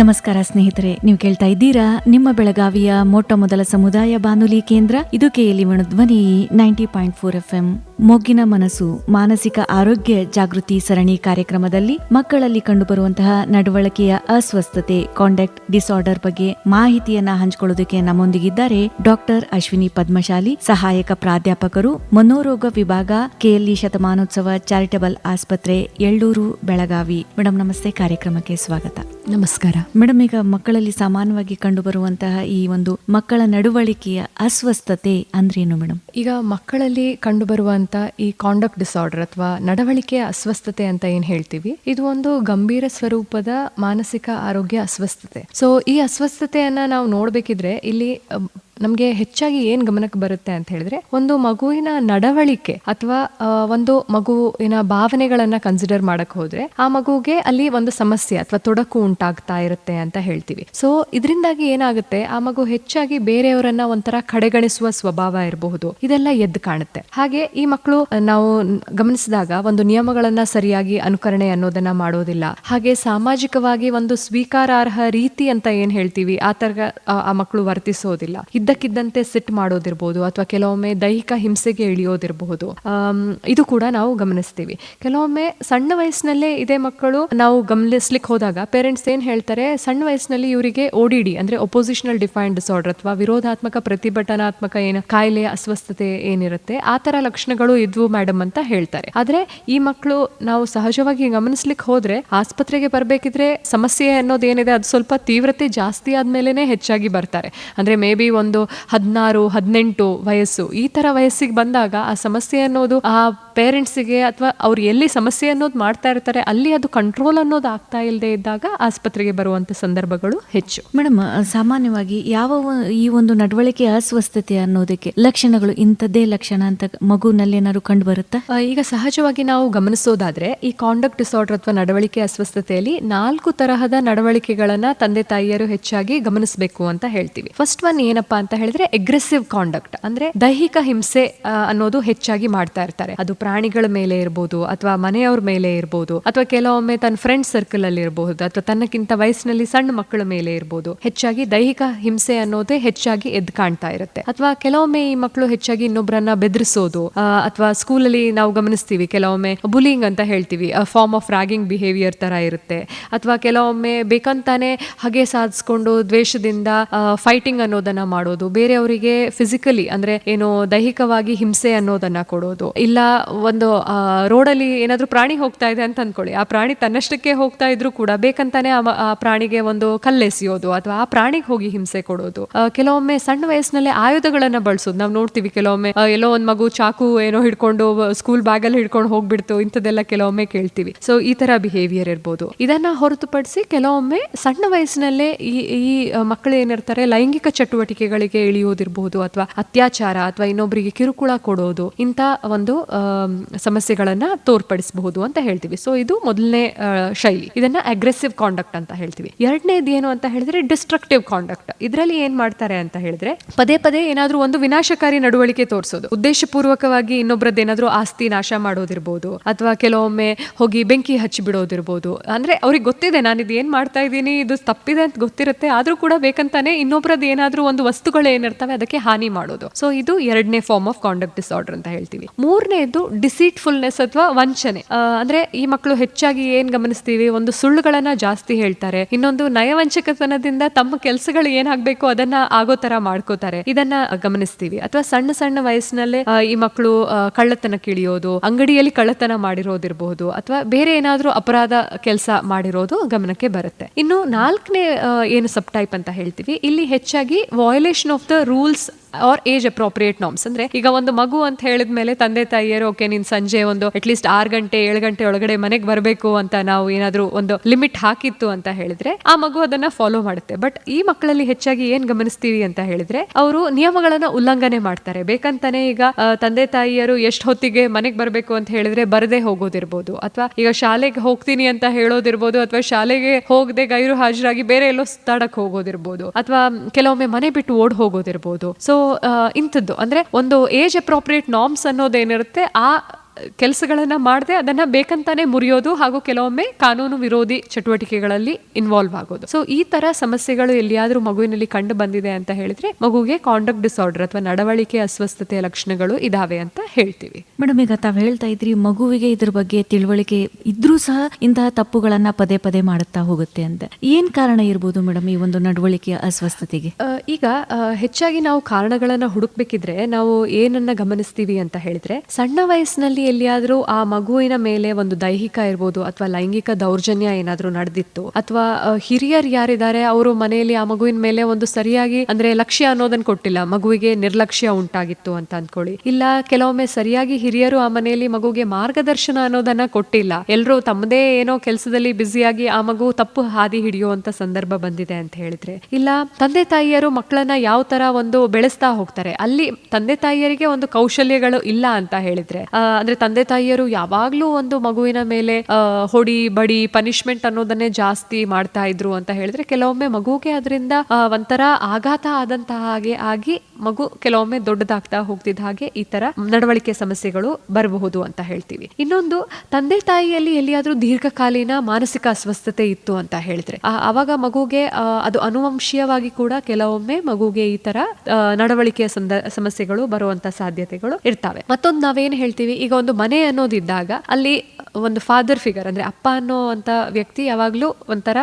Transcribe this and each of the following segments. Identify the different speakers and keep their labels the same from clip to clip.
Speaker 1: ನಮಸ್ಕಾರ ಸ್ನೇಹಿತರೆ, ನೀವು ಕೇಳ್ತಾ ಇದ್ದೀರಾ ನಿಮ್ಮ ಬೆಳಗಾವಿಯ ಮೊಟ್ಟ ಮೊದಲ ಸಮುದಾಯ ಬಾನುಲಿ ಕೇಂದ್ರ, ಇದು KLE Dhwani ninety point four F M ಮೊಗ್ಗಿನ ಮನಸ್ಸು, ಮಾನಸಿಕ ಆರೋಗ್ಯ ಜಾಗೃತಿ ಸರಣಿ ಕಾರ್ಯಕ್ರಮದಲ್ಲಿ ಮಕ್ಕಳಲ್ಲಿ ಕಂಡುಬರುವಂತಹ ನಡವಳಿಕೆಯ ಅಸ್ವಸ್ಥತೆ ಕಾಂಡಕ್ಟ್ ಡಿಸಾರ್ಡರ್ ಬಗ್ಗೆ ಮಾಹಿತಿಯನ್ನ ಹಂಚಿಕೊಳ್ಳೋದಕ್ಕೆ ನಮ್ಮೊಂದಿಗಿದ್ದಾರೆ ಡಾಕ್ಟರ್ ಅಶ್ವಿನಿ ಪದ್ಮಶಾಲಿ, ಸಹಾಯಕ ಪ್ರಾಧ್ಯಾಪಕರು, ಮನೋರೋಗ ವಿಭಾಗ, ಕೆಎಲ್ಇ ಶತಮಾನೋತ್ಸವ ಚಾರಿಟಬಲ್ ಆಸ್ಪತ್ರೆ, ಎಳ್ಳೂರು, ಬೆಳಗಾವಿ. ಮೇಡಮ್ ನಮಸ್ತೆ, ಕಾರ್ಯಕ್ರಮಕ್ಕೆ ಸ್ವಾಗತ.
Speaker 2: ನಮಸ್ಕಾರ.
Speaker 1: ಮೇಡಮ್ ಈಗ ಮಕ್ಕಳಲ್ಲಿ ಸಾಮಾನ್ಯವಾಗಿ ಕಂಡುಬರುವಂತಹ ಈ ಒಂದು ಮಕ್ಕಳ ನಡವಳಿಕೆಯ ಅಸ್ವಸ್ಥತೆ ಅಂದ್ರೇನು ಮೇಡಮ್?
Speaker 2: ಈಗ ಮಕ್ಕಳಲ್ಲಿ ಕಂಡುಬರುವಂತ ಈ ಕಾಂಡಕ್ಟ್ ಡಿಸಾರ್ಡರ್ ಅಥವಾ ನಡವಳಿಕೆಯ ಅಸ್ವಸ್ಥತೆ ಅಂತ ಏನ್ ಹೇಳ್ತೀವಿ? ಇದು ಒಂದು ಗಂಭೀರ ಸ್ವರೂಪದ ಮಾನಸಿಕ ಆರೋಗ್ಯ ಅಸ್ವಸ್ಥತೆ. ಸೊ ಈ ಅಸ್ವಸ್ಥತೆಯನ್ನ ನಾವು ನೋಡ್ಬೇಕಿದ್ರೆ ಇಲ್ಲಿ ನಮ್ಗೆ ಹೆಚ್ಚಾಗಿ ಏನ್ ಗಮನಕ್ಕೆ ಬರುತ್ತೆ ಅಂತ ಹೇಳಿದ್ರೆ, ಒಂದು ಮಗುವಿನ ನಡವಳಿಕೆ ಅಥವಾ ಒಂದು ಮಗುವಿನ ಭಾವನೆಗಳನ್ನ ಕನ್ಸಿಡರ್ ಮಾಡಕ್ ಹೋದ್ರೆ, ಆ ಮಗುಗೆ ಅಲ್ಲಿ ಒಂದು ಸಮಸ್ಯೆ ಅಥವಾ ತೊಡಕು ಉಂಟಾಗ್ತಾ ಇರುತ್ತೆ ಅಂತ ಹೇಳ್ತೀವಿ. ಸೊ ಇದರಿಂದಾಗಿ ಏನಾಗುತ್ತೆ, ಆ ಮಗು ಹೆಚ್ಚಾಗಿ ಬೇರೆಯವರನ್ನ ಒಂಥರ ಕಡೆಗಣಿಸುವ ಸ್ವಭಾವ ಇರಬಹುದು. ಇದೆಲ್ಲ ಎದ್ದು ಕಾಣುತ್ತೆ. ಹಾಗೆ ಈ ಮಕ್ಕಳು ನಾವು ಗಮನಿಸಿದಾಗ ಒಂದು ನಿಯಮಗಳನ್ನ ಸರಿಯಾಗಿ ಅನುಕರಣೆ ಅನ್ನೋದನ್ನ ಮಾಡೋದಿಲ್ಲ. ಹಾಗೆ ಸಾಮಾಜಿಕವಾಗಿ ಒಂದು ಸ್ವೀಕಾರಾರ್ಹ ರೀತಿ ಅಂತ ಏನ್ ಹೇಳ್ತೀವಿ, ಆ ತರ ಆ ಮಕ್ಕಳು ವರ್ತಿಸೋದಿಲ್ಲ. ಇದ್ದಕ್ಕಿದ್ದಂತೆ ಸಿಟ್ ಮಾಡೋದಿರ್ಬೋದು ಅಥವಾ ಕೆಲವೊಮ್ಮೆ ದೈಹಿಕ ಹಿಂಸೆಗೆ ಇಳಿಯೋದಿರಬಹುದು ಇದು ಕೂಡ ನಾವು ಗಮನಿಸ್ತೀವಿ. ಕೆಲವೊಮ್ಮೆ ಸಣ್ಣ ವಯಸ್ಸಿನಲ್ಲೇ ಇದೇ ಮಕ್ಕಳು ನಾವು ಗಮನಿಸ್ಲಿಕ್ಕೆ ಹೋದಾಗ ಪೇರೆಂಟ್ಸ್ ಏನು ಹೇಳ್ತಾರೆ? ಸಣ್ಣ ವಯಸ್ಸಿನಲ್ಲಿ ಇವರಿಗೆ ಓಡಿಡಿ ಅಂದ್ರೆ ಒಪೋಸಿಷನಲ್ ಡಿಫೈನ್ ಡಿಸಾರ್ಡರ್ ಅಥವಾ ವಿರೋಧಾತ್ಮಕ ಪ್ರತಿಭಟನಾತ್ಮಕ ಏನು ಕಾಯಿಲೆ, ಅಸ್ವಸ್ಥತೆ ಏನಿರುತ್ತೆ, ಆ ಥರ ಲಕ್ಷಣಗಳು ಇದ್ವು ಮೇಡಮ್ ಅಂತ ಹೇಳ್ತಾರೆ. ಆದ್ರೆ ಈ ಮಕ್ಕಳು ನಾವು ಸಹಜವಾಗಿ ಗಮನಿಸ್ಲಿಕ್ಕೆ ಹೋದ್ರೆ ಆಸ್ಪತ್ರೆಗೆ ಬರಬೇಕಿದ್ರೆ ಸಮಸ್ಯೆ ಅನ್ನೋದೇನಿದೆ, ಅದು ಸ್ವಲ್ಪ ತೀವ್ರತೆ ಜಾಸ್ತಿ ಆದ್ಮೇಲೆನೆ ಹೆಚ್ಚಾಗಿ ಬರ್ತಾರೆ. ಅಂದ್ರೆ ಮೇ ಬಿ ಒಂದು ಹದಿನಾರು ಹದಿನೆಂಟು ವಯಸ್ಸು. ಈ ಥರ ವಯಸ್ಸಿಗೆ ಬಂದಾಗ ಆ ಸಮಸ್ಯೆ ಅನ್ನೋದು ಆ ಪೇರೆಂಟ್ಸಿಗೆ ಅಥವಾ ಅವ್ರು ಎಲ್ಲಿ ಸಮಸ್ಯೆ ಅನ್ನೋದು ಮಾಡ್ತಾ ಇರ್ತಾರೆ ಅಲ್ಲಿ ಅದು ಕಂಟ್ರೋಲ್ ಅನ್ನೋದು ಆಗ್ತಾ ಇಲ್ಲದೆ ಇದ್ದಾಗ ಆಸ್ಪತ್ರೆಗೆ ಬರುವಂಥ ಸಂದರ್ಭಗಳು ಹೆಚ್ಚು.
Speaker 1: ಮೇಡಮ್ ಸಾಮಾನ್ಯವಾಗಿ ಯಾವ ಈ ಒಂದು ನಡವಳಿಕೆ ಅಸ್ವಸ್ಥತೆ ಅನ್ನೋದಕ್ಕೆ ಲಕ್ಷಣಗಳು ಇಂಥದ್ದೇ ಲಕ್ಷಣ ಅಂತ ಮಗುನಲ್ಲಿ ಏನಾದ್ರು ಕಂಡು ಬರುತ್ತಾ?
Speaker 2: ಈಗ ಸಹಜವಾಗಿ ನಾವು ಗಮನಿಸೋದಾದ್ರೆ ಈ ಕಾಂಡಕ್ಟ್ ಡಿಸಾರ್ಡರ್ ಅಥವಾ ನಡವಳಿಕೆ ಅಸ್ವಸ್ಥತೆಯಲ್ಲಿ ನಾಲ್ಕು ತರಹದ ನಡವಳಿಕೆಗಳನ್ನ ತಂದೆ ತಾಯಿಯರು ಹೆಚ್ಚಾಗಿ ಗಮನಿಸಬೇಕು ಅಂತ ಹೇಳ್ತೀವಿ. ಫಸ್ಟ್ ಒನ್ ಏನಪ್ಪಾ ಅಂತ ಹೇಳಿದ್ರೆ ಎಗ್ರೆಸಿವ್ ಕಾಂಡಕ್ಟ್ ಅಂದ್ರೆ ದೈಹಿಕ ಹಿಂಸೆ ಅನ್ನೋದು ಹೆಚ್ಚಾಗಿ ಮಾಡ್ತಾ ಇರ್ತಾರೆ. ಅದು ಪ್ರಾಣಿಗಳ ಮೇಲೆ ಇರ್ಬೋದು, ಅಥವಾ ಮನೆಯವ್ರ ಮೇಲೆ ಇರ್ಬೋದು, ಅಥವಾ ಕೆಲವೊಮ್ಮೆ ತನ್ನ ಫ್ರೆಂಡ್ ಸರ್ಕಲ್ ಅಲ್ಲಿ ಇರಬಹುದು, ಅಥವಾ ತನ್ನಕ್ಕಿಂತ ವಯಸ್ಸಿನಲ್ಲಿ ಸಣ್ಣ ಮಕ್ಕಳ ಮೇಲೆ ಇರ್ಬೋದು. ಹೆಚ್ಚಾಗಿ ದೈಹಿಕ ಹಿಂಸೆ ಅನ್ನೋದೇ ಹೆಚ್ಚಾಗಿ ಎದ್ದು ಕಾಣ್ತಾ ಇರುತ್ತೆ. ಅಥವಾ ಕೆಲವೊಮ್ಮೆ ಈ ಮಕ್ಕಳು ಹೆಚ್ಚಾಗಿ ಇನ್ನೊಬ್ಬರನ್ನ ಬೆದರಿಸೋದು ಅಥವಾ ಸ್ಕೂಲಲ್ಲಿ ನಾವು ಗಮನಿಸ್ತೀವಿ, ಕೆಲವೊಮ್ಮೆ ಬುಲಿಂಗ್ ಅಂತ ಹೇಳ್ತೀವಿ ಫಾರ್ಮ್ ಆಫ್ ರಾಗಿಂಗ್ ಬಿಹೇವಿಯರ್ ತರ ಇರುತ್ತೆ. ಅಥವಾ ಕೆಲವೊಮ್ಮೆ ಬೇಕಂತಾನೆ ಹಾಗೆ ಸಾಧಿಸ್ಕೊಂಡು ದ್ವೇಷದಿಂದ ಫೈಟಿಂಗ್ ಅನ್ನೋದನ್ನ ಮಾಡೋದು. ಬೇರೆಯವರಿಗೆ ಫಿಸಿಕಲಿ ಅಂದ್ರೆ ಏನು ದೈಹಿಕವಾಗಿ ಹಿಂಸೆ ಅನ್ನೋದನ್ನ ಕೊಡೋದು. ಇಲ್ಲ ಒಂದು ರೋಡಲ್ಲಿ ಏನಾದ್ರೂ ಪ್ರಾಣಿ ಹೋಗ್ತಾ ಇದೆ ಅಂತ ಅನ್ಕೊಳ್ಳಿ. ಆ ಪ್ರಾಣಿ ತನ್ನಷ್ಟಕ್ಕೆ ಹೋಗ್ತಾ ಇದ್ರು ಕೂಡ ಬೇಕಂತಾನೆ ಆ ಪ್ರಾಣಿಗೆ ಒಂದು ಕಲ್ಲೆಸೆಯೋದು ಅಥವಾ ಆ ಪ್ರಾಣಿಗೆ ಹೋಗಿ ಹಿಂಸೆ ಕೊಡೋದು. ಕೆಲವೊಮ್ಮೆ ಸಣ್ಣ ವಯಸ್ಸಿನಲ್ಲೇ ಆಯುಧಗಳನ್ನ ಬಳಸೋದು. ನಾವು ನೋಡ್ತೀವಿ ಕೆಲವೊಮ್ಮೆ ಎಲ್ಲೋ ಒಂದ್ ಮಗು ಚಾಕು ಏನೋ ಹಿಡ್ಕೊಂಡು ಸ್ಕೂಲ್ ಬ್ಯಾಗ್ ಅಲ್ಲಿ ಹಿಡ್ಕೊಂಡು ಹೋಗ್ಬಿಡ್ತು ಇಂಥದೆಲ್ಲ ಕೆಲವೊಮ್ಮೆ ಕೇಳ್ತೀವಿ. ಸೊ ಈ ತರ ಬಿಹೇವಿಯರ್ ಇರ್ಬೋದು. ಇದನ್ನ ಹೊರತುಪಡಿಸಿ ಕೆಲವೊಮ್ಮೆ ಸಣ್ಣ ವಯಸ್ಸಿನಲ್ಲೇ ಈ ಈ ಮಕ್ಕಳು ಏನಿರ್ತಾರೆ, ಲೈಂಗಿಕ ಚಟುವಟಿಕೆಗಳಿಗೆ ಇಳಿಯೋದಿರಬಹುದು ಅಥವಾ ಅತ್ಯಾಚಾರ ಅಥವಾ ಇನ್ನೊಬ್ಬರಿಗೆ ಕಿರುಕುಳ ಕೊಡೋದು, ಇಂಥ ಒಂದು ಸಮಸ್ಯೆಗಳನ್ನ ತೋರ್ಪಡಿಸಬಹುದು ಅಂತ ಹೇಳ್ತೀವಿ. ಸೊ ಇದು ಮೊದಲನೇ ಶೈಲಿ. ಇದನ್ನ ಅಗ್ರೆಸಿವ್ ಕಾಂಡಕ್ಟ್ ಅಂತ ಹೇಳ್ತೀವಿ. ಎರಡನೇದು ಏನು ಅಂತ ಹೇಳಿದ್ರೆ ಡಿಸ್ಟ್ರಕ್ಟಿವ್ ಕಾಂಡಕ್ಟ್ ಇದರಲ್ಲಿ ಏನ್ ಮಾಡ್ತಾರೆ ಅಂತ ಹೇಳಿದ್ರೆ ಪದೇ ಪದೇ ಏನಾದ್ರೂ ಒಂದು ವಿನಾಶಕಾರಿ ನಡವಳಿಕೆ ತೋರಿಸೋದು. ಉದ್ದೇಶಪೂರ್ವಕವಾಗಿ ಇನ್ನೊಬ್ರದ್ದು ಏನಾದ್ರೂ ಆಸ್ತಿ ನಾಶ ಮಾಡೋದಿರ್ಬೋದು, ಅಥವಾ ಕೆಲವೊಮ್ಮೆ ಹೋಗಿ ಬೆಂಕಿ ಹಚ್ಚಿ ಬಿಡೋದಿರ್ಬೋದು ಅಂದ್ರೆ ಅವ್ರಿಗೆ ಗೊತ್ತಿದೆ ನಾನು ಇದು ಏನ್ ಮಾಡ್ತಾ ಇದ್ದೀನಿ, ಇದು ತಪ್ಪಿದೆ ಅಂತ ಗೊತ್ತಿರುತ್ತೆ. ಆದ್ರೂ ಕೂಡ ಬೇಕಂತಾನೆ ಇನ್ನೊಬ್ರದ್ದು ಏನಾದ್ರೂ ಒಂದು ವಸ್ತುಗಳು ಏನಿರ್ತವೆ ಅದಕ್ಕೆ ಹಾನಿ ಮಾಡೋದು. ಸೊ ಇದು ಎರಡನೇ ಫಾರ್ಮ್ ಆಫ್ ಕಾಂಡಕ್ಟ್ ಡಿಸಾರ್ಡರ್ ಅಂತ ಹೇಳ್ತೀವಿ. ಮೂರನೇದು ಡಿಸೀಟ್ಫುಲ್ನೆಸ್ ಅಥವಾ ವಂಚನೆ. ಅಂದ್ರೆ ಈ ಮಕ್ಕಳು ಹೆಚ್ಚಾಗಿ ಏನ್ ಗಮನಿಸ್ತೀವಿ? ಒಂದು ಸುಳ್ಳುಗಳನ್ನ ಜಾಸ್ತಿ ಹೇಳ್ತಾರೆ. ಇನ್ನೊಂದು ನಯವಂಚಕತನದಿಂದ ತಮ್ಮ ಕೆಲಸಗಳು ಏನಾಗಬೇಕು ಅದನ್ನ ಆಗೋ ತರ ಮಾಡ್ಕೋತಾರೆ. ಇದನ್ನ ಗಮನಿಸ್ತೀವಿ. ಅಥವಾ ಸಣ್ಣ ಸಣ್ಣ ವಯಸ್ಸಿನಲ್ಲೇ ಈ ಮಕ್ಕಳು ಕಳ್ಳತನ ಕಿಳಿಯೋದು, ಅಂಗಡಿಯಲ್ಲಿ ಕಳ್ಳತನ ಮಾಡಿರೋದಿರಬಹುದು, ಅಥವಾ ಬೇರೆ ಏನಾದರೂ ಅಪರಾಧ ಕೆಲಸ ಮಾಡಿರೋದು ಗಮನಕ್ಕೆ ಬರುತ್ತೆ. ಇನ್ನು ನಾಲ್ಕನೇ ಏನು ಸಬ್ ಟೈಪ್ ಅಂತ ಹೇಳ್ತೀವಿ. ಇಲ್ಲಿ ಹೆಚ್ಚಾಗಿ violation of the rules or age appropriate norms ಅಂದ್ರೆ ಈಗ ಒಂದು ಮಗು ಅಂತ ಹೇಳಿದ ಮೇಲೆ ತಂದೆ ತಾಯಿಯರು, ಓಕೆ, ನೀನ್ ಸಂಜೆ ಒಂದು ಅಟ್ಲೀಸ್ಟ್ ಆರು ಗಂಟೆ, ಏಳು ಗಂಟೆ ಒಳಗಡೆ ಮನೆಗೆ ಬರಬೇಕು ಅಂತ ನಾವು ಏನಾದ್ರೂ ಒಂದು ಲಿಮಿಟ್ ಹಾಕಿತ್ತು ಅಂತ ಹೇಳಿದ್ರೆ, ಆ ಮಗು ಅದನ್ನ ಫಾಲೋ ಮಾಡುತ್ತೆ. ಬಟ್ ಈ ಮಕ್ಕಳಲ್ಲಿ ಹೆಚ್ಚಾಗಿ ಏನ್ ಗಮನಿಸ್ತೀವಿ ಅಂತ ಹೇಳಿದ್ರೆ, ಅವರು ನಿಯಮಗಳನ್ನ ಉಲ್ಲಂಘನೆ ಮಾಡ್ತಾರೆ. ಬೇಕಂತಾನೆ ಈಗ ತಂದೆ ತಾಯಿಯರು ಎಷ್ಟು ಹೊತ್ತಿಗೆ ಮನೆಗೆ ಬರಬೇಕು ಅಂತ ಹೇಳಿದ್ರೆ ಬರದೇ ಹೋಗೋದಿರ್ಬೋದು. ಅಥವಾ ಈಗ ಶಾಲೆಗೆ ಹೋಗ್ತೀನಿ ಅಂತ ಹೇಳೋದಿರ್ಬೋದು, ಅಥವಾ ಶಾಲೆಗೆ ಹೋಗದೆ ಗೈರು ಹಾಜರಾಗಿ ಬೇರೆ ಎಲ್ಲೋ ಸುತ್ತಾಡಕ್ ಹೋಗೋದಿರ್ಬೋದು. ಅಥವಾ ಕೆಲವೊಮ್ಮೆ ಮನೆ ಬಿಟ್ಟು ಓಡ್ ಹೋಗೋದಿರ್ಬೋದು. ಸೊ ಇಂಥದ್ದು. ಅಂದ್ರೆ ಒಂದು ಏಜ್ ಅಪ್ರೋಪ್ರಿಯೇಟ್ ನಾರ್ಮ್ಸ್ ಅನ್ನೋದೇನಿರುತ್ತೆ ಆ ಕೆಲಸಗಳನ್ನ ಮಾಡದೆ ಅದನ್ನ ಬೇಕಂತಾನೆ ಮುರಿಯೋದು ಹಾಗೂ ಕೆಲವೊಮ್ಮೆ ಕಾನೂನು ವಿರೋಧಿ ಚಟುವಟಿಕೆಗಳಲ್ಲಿ ಇನ್ವಾಲ್ವ್ ಆಗೋದು. ಸೊ ಈ ತರ ಸಮಸ್ಯೆಗಳು ಎಲ್ಲಿಯಾದರೂ ಮಗುವಿನಲ್ಲಿ ಕಂಡು ಬಂದಿದೆ ಅಂತ ಹೇಳಿದ್ರೆ ಮಗುಗೆ ಕಾಂಡಕ್ಟ್ ಡಿಸಾರ್ಡರ್ ಅಥವಾ ನಡವಳಿಕೆ ಅಸ್ವಸ್ಥತೆಯ ಲಕ್ಷಣಗಳು ಇದಾವೆ ಅಂತ ಹೇಳ್ತೀವಿ.
Speaker 1: ಮೇಡಮ್ ಈಗ ತಾವು ಹೇಳ್ತಾ ಇದ್ರಿ ಮಗುವಿಗೆ ಇದ್ರ ಬಗ್ಗೆ ತಿಳುವಳಿಕೆ ಇದ್ರೂ ಸಹ ಇಂತಹ ತಪ್ಪುಗಳನ್ನ ಪದೇ ಪದೇ ಮಾಡುತ್ತಾ ಹೋಗುತ್ತೆ ಅಂತ. ಏನ್ ಕಾರಣ ಇರ್ಬೋದು ಮೇಡಮ್ ಈ ಒಂದು ನಡವಳಿಕೆಯ ಅಸ್ವಸ್ಥತೆಗೆ?
Speaker 2: ಈಗ ಹೆಚ್ಚಾಗಿ ನಾವು ಕಾರಣಗಳನ್ನ ಹುಡುಕ್ಬೇಕಿದ್ರೆ ನಾವು ಏನನ್ನ ಗಮನಿಸ್ತೀವಿ ಅಂತ ಹೇಳಿದ್ರೆ, ಸಣ್ಣ ವಯಸ್ಸಿನಲ್ಲಿ ಎಲ್ಲಿಯಾದ್ರೂ ಆ ಮಗುವಿನ ಮೇಲೆ ಒಂದು ದೈಹಿಕ ಇರ್ಬೋದು ಅಥವಾ ಲೈಂಗಿಕ ದೌರ್ಜನ್ಯ ಏನಾದ್ರೂ ನಡೆದಿತ್ತು, ಅಥವಾ ಹಿರಿಯರು ಯಾರಿದ್ದಾರೆ ಅವರು ಮನೆಯಲ್ಲಿ ಆ ಮಗುವಿನ ಮೇಲೆ ಒಂದು ಸರಿಯಾಗಿ, ಅಂದ್ರೆ ಲಕ್ಷ್ಯ ಅನ್ನೋದನ್ನ ಕೊಟ್ಟಿಲ್ಲ, ಮಗುವಿಗೆ ನಿರ್ಲಕ್ಷ್ಯ ಉಂಟಾಗಿತ್ತು ಅಂತ ಅನ್ಕೊಳ್ಳಿ. ಇಲ್ಲ, ಕೆಲವೊಮ್ಮೆ ಸರಿಯಾಗಿ ಹಿರಿಯರು ಆ ಮನೆಯಲ್ಲಿ ಮಗುಗೆ ಮಾರ್ಗದರ್ಶನ ಅನ್ನೋದನ್ನ ಕೊಟ್ಟಿಲ್ಲ ಎಲ್ಲರೂ ತಮ್ಮದೇ ಏನೋ ಕೆಲಸದಲ್ಲಿ ಬ್ಯುಸಿಯಾಗಿ ಆ ಮಗು ತಪ್ಪು ಹಾದಿ ಹಿಡಿಯುವಂತ ಸಂದರ್ಭ ಬಂದಿದೆ ಅಂತ ಹೇಳಿದ್ರೆ. ಇಲ್ಲ, ತಂದೆ ತಾಯಿಯರು ಮಕ್ಕಳನ್ನ ಯಾವ ತರ ಒಂದು ಬೆಳೆಸ್ತಾ ಹೋಗ್ತಾರೆ. ಅಲ್ಲಿ ತಂದೆ ತಾಯಿಯರಿಗೆ ಒಂದು ಕೌಶಲ್ಯಗಳು ಇಲ್ಲ ಅಂತ ಹೇಳಿದ್ರೆ ಅಂದ್ರೆ ತಂದೆ ತಾಯಿಯರು ಯಾವಾಗ್ಲೂ ಒಂದು ಮಗುವಿನ ಮೇಲೆ ಹೊಡಿ, ಬಡಿ ಪನಿಷ್ಮೆಂಟ್ ಅನ್ನೋದನ್ನೇ ಜಾಸ್ತಿ ಮಾಡ್ತಾ ಇದ್ರು ಅಂತ ಹೇಳಿದ್ರೆ ಕೆಲವೊಮ್ಮೆ ಮಗುಗೆ ಅದರಿಂದ ಒಂಥರ ಆಘಾತ ಆದಂತಹ ಹಾಗೆ ಆಗಿ ಮಗು ಕೆಲವೊಮ್ಮೆ ದೊಡ್ಡದಾಗ್ತಾ ಹೋಗ್ತಿದ್ದ ಹಾಗೆ ಈ ತರ ನಡವಳಿಕೆ ಸಮಸ್ಯೆಗಳು ಬರಬಹುದು ಅಂತ ಹೇಳ್ತೀವಿ. ಇನ್ನೊಂದು, ತಂದೆ ತಾಯಿಯಲ್ಲಿ ಎಲ್ಲಿಯಾದ್ರೂ ದೀರ್ಘಕಾಲೀನ ಮಾನಸಿಕ ಅಸ್ವಸ್ಥತೆ ಇತ್ತು ಅಂತ ಹೇಳಿದ್ರೆ ಆವಾಗ ಮಗುಗೆ ಅದು ಅನುವಂಶೀಯವಾಗಿ ಕೂಡ ಕೆಲವೊಮ್ಮೆ ಮಗುಗೆ ಈ ತರ ನಡವಳಿಕೆಯ ಸಮಸ್ಯೆಗಳು ಬರುವಂತ ಸಾಧ್ಯತೆಗಳು ಇರ್ತವೆ. ಮತ್ತೊಂದು ನಾವೇನ್ ಹೇಳ್ತೀವಿ, ಈಗ ಒಂದು ಮನೆ ಅನ್ನೋದಿದ್ದಾಗ ಅಲ್ಲಿ ಒಂದು ಫಾದರ್ ಫಿಗರ್ ಅಂದ್ರೆ ಅಪ್ಪ ಅನ್ನೋವಂತ ವ್ಯಕ್ತಿ ಯಾವಾಗ್ಲೂ ಒಂಥರ